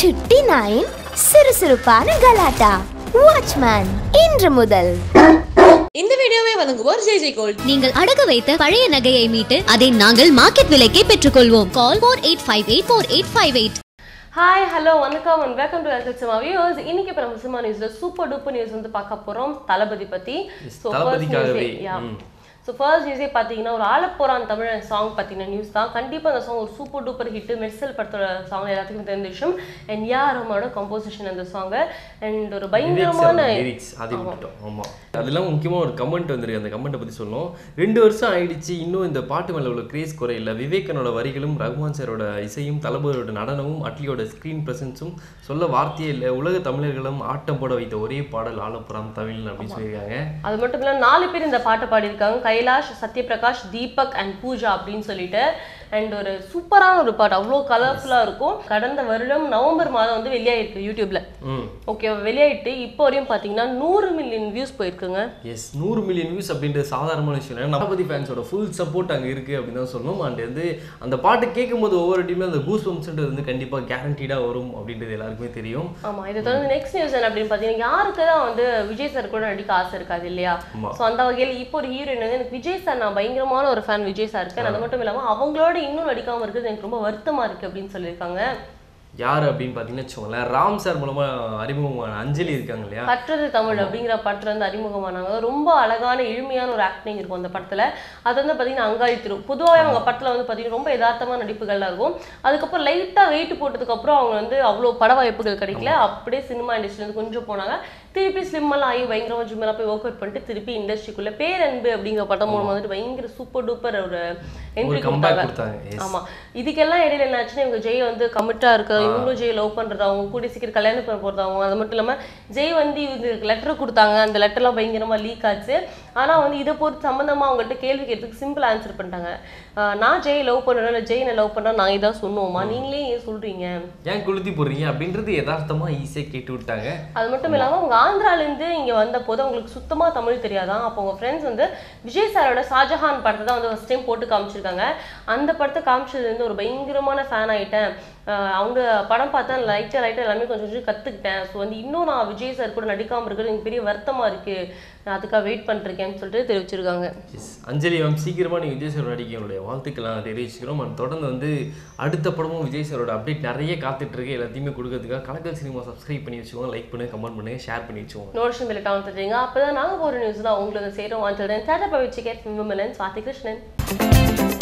சுட்டி நாயின் சுறுசுறுப்பான கலாட்டா. வாட்ச்மேன் இன்று முதல். இந்த வீடியோவை வழங்குவோர் ஜெய் ஜெய் கோல்ட். நீங்கள் அடகு வைத்த பழைய நகையை மீட்டு அதை நாங்கள் மார்க்கெட் விலைக்கே பெற்றுக்கொள்வோம். Call four eight five eight four eight five eight hi hello வணக்கம் அண்ட் வெல்கம் டு எல்கட் சினிமா வியூஸ் இன்னைக்கு இப்போ நம்ம சினிமா நியூஸ்ல சூப்பர் டூப்பர் நியூஸ் வந்து பார்க்க போறோம். தளபதி பத்தி. ஸோ. ஸோ ஃபர்ஸ்ட் நியூஸே பார்த்தீங்கன்னா ஒரு ஆலப்போரான் தமிழன் சாங் பற்றின நியூஸ் தான். கண்டிப்பாக அந்த சாங் ஒரு சூப்பர் டூப்பர் ஹிட் மெர்சல் படத்தோட சாங் எல்லாத்துக்கும் தெரிஞ்ச விஷயம். அண்ட் யார் ரமோட கம்போசிஷன் அந்த சாங்கை அண்ட் ஒரு பயங்கரமான லிரிக்ஸ் அதை விட்டுட்டோம். ஆமா. அதெல்லாம் முக்கியமா ஒரு கமெண்ட் வந்திருக்கு. அந்த கமெண்ட்டை பத்தி சொல்லணும். ரெண்டு வருஷம் ஆயிடுச்சு. இன்னும் இந்த பாட்டு மேல உள்ள கிரேஸ் குறையில. விவேகனோட வரிகளும் ரகுமான் சாரோட இசையும் தளபதியோட நடனமும் அட்லியோட ஸ்கிரீன் பிரசன்ஸும் சொல்ல வார்த்தையே இல்லை. உலக தமிழர்களும் ஆட்டம் போட வைத்த ஒரே பாடல் ஆலப்புறம் தமிழ் அப்படின்னு சொல்லியிருக்காங்க. அது மட்டும் இல்லாம நாலு பேர் இந்த பாட்டை பாடியிருக்காங்க. கைலாஷ் சத்யபிரகாஷ் தீபக் அண்ட் பூஜா அப்படின்னு சொல்லிட்டு அண்ட் ஒரு சூப்பரான ஒரு பாட்டு. அவ்வளோ கலர்ஃபுல்லாக இருக்கும். கடந்த வருடம் நவம்பர் மாதம் வந்து வெளியாயிருக்கு யூடியூப்ல ஓகே வெளியாயிட்டு இப்போ வரையும் பார்த்தீங்கன்னா நூறு மில்லியன் வியூஸ் போயிருக்குங்க. எஸ் நூறு மில்லியன் வியூஸ் அப்படின்றது சாதாரணமான விஷயம் இல்லை. தளபதி ஃபேன்ஸோட ஃபுல் சப்போர்ட் அங்கே இருக்குது அப்படின்னு தான் சொல்லணும். அண்ட் வந்து அந்த பாட்டு கேட்கும்போது ஒவ்வொரு டீம்ல அந்த கூஸ் பம்ப்ஸ்ன்றது வந்து கண்டிப்பாக கேரண்டீடாக வரும் அப்படின்றது எல்லாருக்குமே தெரியும். ஆமா இதை தொடர்ந்து நெக்ஸ்ட் நியூஸ் என்ன அப்படின்னு பார்த்தீங்கன்னா யாருக்கு தான் வந்து விஜய் சார் கூட நடிக்க ஆசை இருக்காது இல்லையா. ஸோ அந்த வகையில் இப்போ ஒரு ஹீரோயின் வந்து எனக்கு விஜய் சார் நான் பயங்கரமான ஒரு ஃபேன் விஜய் சார் இருக்கேன் அது மட்டும் இல்லாமல் அவங்களோட இன்னும் நடிக்காம இருக்கிறது எனக்கு ரொம்ப வருத்தமா இருக்கு அப்படின்னு சொல்லியிருக்காங்க. யார் அப்படின்னு பார்த்தீங்கன்னா வச்சுக்கோங்களேன் ராம் சார் மூலமாக அறிமுகமான அஞ்சலி இருக்காங்க இல்லையா? கற்றது தமிழ் அப்படிங்கிற படத்துல வந்து அறிமுகமானாங்க. ரொம்ப அழகான எளிமையான ஒரு ஆக்டிங் இருக்கும் அந்த படத்துல. அது வந்து பார்த்தீங்கன்னா அங்காளி திரு பொதுவாகவே அவங்க படத்துல வந்து பார்த்தீங்கன்னா ரொம்ப யதார்த்தமான நடிப்புகள்லாம் இருக்கும். அதுக்கப்புறம் லைட்டா வெயிட் போட்டதுக்கு அப்புறம் அவங்க வந்து அவ்வளோ பட வாய்ப்புகள் கிடைக்கல அப்படியே சினிமா இண்டஸ்ட்ரியிலேருந்து கொஞ்சம் போனாங்க. திருப்பி ஸ்லிம்மெல்லாம் ஆகி பயங்கரமா ஜிம்மெல்லாம் போய் ஒர்க் அவுட் பண்ணிட்டு திருப்பி இண்டஸ்ட்ரிக்குள்ள பேரன்பு அப்படிங்கிற படம் மூலம் வந்துட்டு பயங்கர சூப்பர் டூப்பர் ஒரு என்ட்ரி கொடுத்தாங்க. இதுக்கெல்லாம் இடையில என்ன ஆச்சுன்னா இவங்க ஜெய் வந்து கமிட்டா இருக்க இவங்களும் ஜெய் லவ் பண்றதாவும் கூடி சீக்கிரம் கல்யாணம் பண்ண போறதாவும் அது மட்டும் இல்லாம ஜெய் வந்து இதுக்கு லெட்டர் கொடுத்தாங்க. அந்த லெட்டர்லாம் பயங்கரமா லீக் ஆச்சு. ஆனா வந்து இதை பொறுத்து சம்பந்தமா அவங்கள்ட்ட கேள்வி கேட்டதுக்கு சிம்பிள் ஆன்சர் பண்ணிட்டாங்க. நான் ஜெய் லவ் பண்றேன் இல்லை ஜெய் லவ் பண்றேன் நான் இதான் சொன்னோமா நீங்களே ஏன் சொல்றீங்க? ஏன் கொளுத்தி போடுறீங்க? அப்படின்றது யதார்த்தமா ஈஸியாக கேட்டு விட்டாங்க. அது மட்டும் இல்லாம அவங்க ஆந்திராலேருந்து இங்கே இங்க வந்த போது அவங்களுக்கு சுத்தமாக தமிழ் தெரியாதான் அப்போ உங்கள் ஃப்ரெண்ட்ஸ் வந்து விஜய் சாரோட ஷாஜஹான் படத்தை தான் வந்து ஃபர்ஸ்ட் டைம் போட்டு காமிச்சிருக்காங்க. அந்த படத்தை காமிச்சதுலேருந்து ஒரு பயங்கரமான ஃபேன் ஆகிட்டேன் அவங்க படம் பார்த்தா லைட்டாக லைட்டாக எல்லாமே கொஞ்சம் கொஞ்சம் கற்றுக்கிட்டேன் ஸோ வந்து இன்னும் நான் விஜய் சார் கூட நடிக்காம இருக்கிறது எனக்கு பெரிய வருத்தமா இருக்கு. நான் அதுக்காக வெயிட் பண்ணிருக்கேன்னு சொல்லிட்டு தெரிவிச்சிருக்காங்க. அஞ்சலி மேம் சீக்கிரமாக நீங்கள் விஜய் சாரோட நடிக்க என்னுடைய வாழ்த்துக்கெல்லாம் தெரிவிச்சுக்கிறோம். அண்ட் தொடர்ந்து வந்து அடுத்த படமும் விஜய் சாரோட அப்டேட் நிறைய காத்துட்டு இருக்கு. எல்லாத்தையுமே கொடுக்கறதுக்காக கலக்கல் சினிமா சப்ஸ்கிரைப் பண்ணி வச்சுக்கோங்க. லைக் பண்ணுங்க கமெண்ட் பண்ணுங்க ஷேர் பண்ணி வச்சுக்கோங்க. நோட்டிஷன் பில் டவுன் தட்டுறீங்க. அப்போ தான் நாங்கள் போகிற நியூஸ் தான். உங்களுக்கு சேரும் வாண்டல் டாட்டா பவிச்சு கேட் விமலன் சுவாதி கிருஷ்ணன்